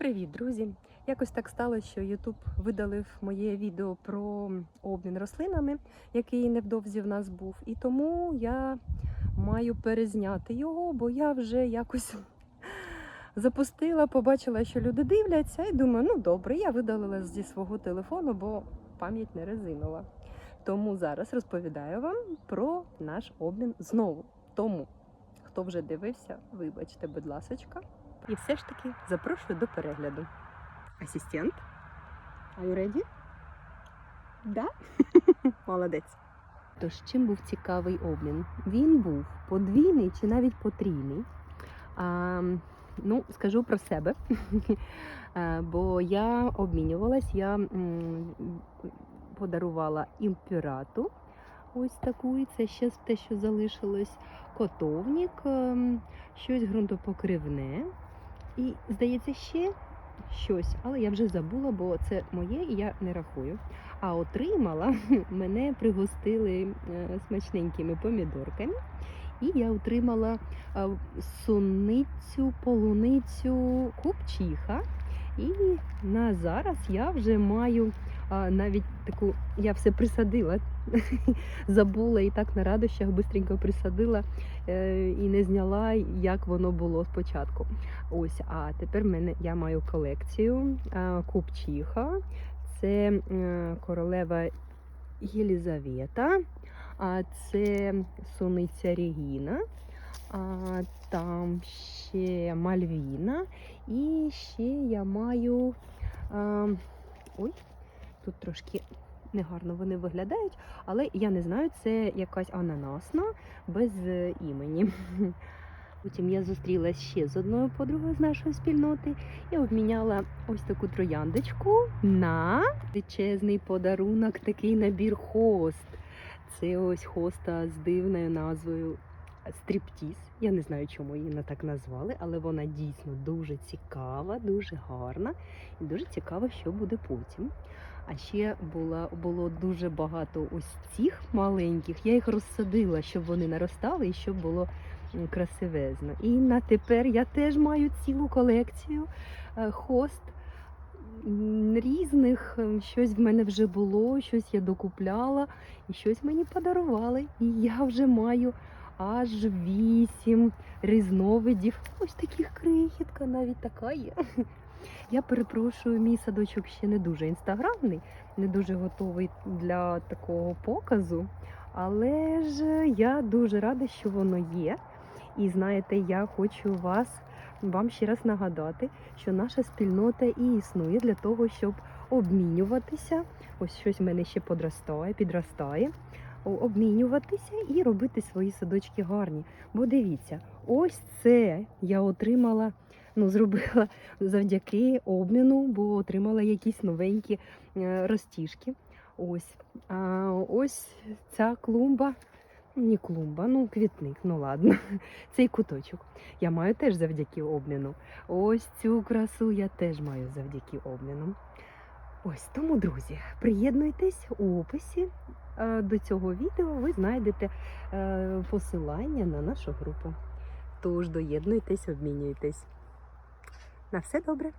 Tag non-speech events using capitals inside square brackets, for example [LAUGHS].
Привіт, друзі! Якось так сталося, що YouTube видалив моє відео про обмін рослинами, який невдовзі в нас був. І тому я маю перезняти його, бо я вже якось [LAUGHS] запустила, побачила, що люди дивляться, і думаю, ну добре, я видалила зі свого телефону, бо пам'ять не резинова. Тому зараз розповідаю вам про наш обмін знову. Тому, хто вже дивився, вибачте, будь ласочка. І все ж таки запрошую до перегляду. Асистент, are you ready? Да? [LAUGHS] Молодець. Тож чим був цікавий обмін? Він був подвійний чи навіть потрійний. А, ну, скажу про себе. [LAUGHS] Бо я обмінювалась, я м, подарувала імпірату. Ось таку, і це ще те, що залишилось. Котовник, ем, щось ґрунтопокривне. І, здається, ще щось, але я вже забула, бо це моє і я не рахую. А отримала, [LAUGHS] мене пригостили е, смачненькими помідорками. І я отримала е, суницю, полуницю купчиха. І на зараз я вже маю навіть таку, я все присадила, [LAUGHS] забула і так на радощах бистренько присадила е, і не зняла, як воно було спочатку. Ось, а тепер мене я маю колекцію купчиха. Це королева Єлізавета, а це суниця Регіна, а там ще Мальвіна. І ще я маю. А, ой, тут трошки негарно вони виглядають, але я не знаю, це якась ананасна без е, імені. [LAUGHS] Потім я зустрілася ще з одною подругою з нашої спільноти і обміняла ось таку трояндочку на величезний подарунок, такий набір хост. Це ось хоста з дивною назвою Стріптіз. Я не знаю, чому її не так назвали, але вона дійсно дуже цікава, дуже гарна і дуже цікаво, що буде потім. А ще було, було дуже багато ось цих маленьких. Я їх розсадила, щоб вони наростали і щоб було красивезно. І на тепер я теж маю цілу колекцію е, хост різних. Ем, Щось в мене вже було, щось я докупляла, і щось мені подарували. І я вже маю аж вісім різновидів. Ось таких крихітка, навіть така є. [LAUGHS] Я перепрошую, мій садочок ще не дуже інстаграмний, не дуже готовий для такого показу. Але ж я дуже рада, що воно є. І знаєте, я хочу вас вам ще раз нагадати, що наша спільнота і існує для того, щоб обмінюватися. Ось щось в мене ще подростає, підростає. Обмінюватися і робити свої садочки гарні. Бо дивіться, ось це я отримала, ну зробила завдяки обміну, бо отримала якісь новенькі е, розтіжки. Ось. А ось ця клумба. Не клумба, ну квітник, ну ладно. [LAUGHS] Цей куточок. Я маю теж завдяки обміну. Ось цю красу я теж маю завдяки обміну. Ось тому, друзі, приєднуйтесь у описі е, до цього відео. Ви знайдете е, посилання на нашу групу. Тож доєднуйтесь, обмінюйтесь. На все добре.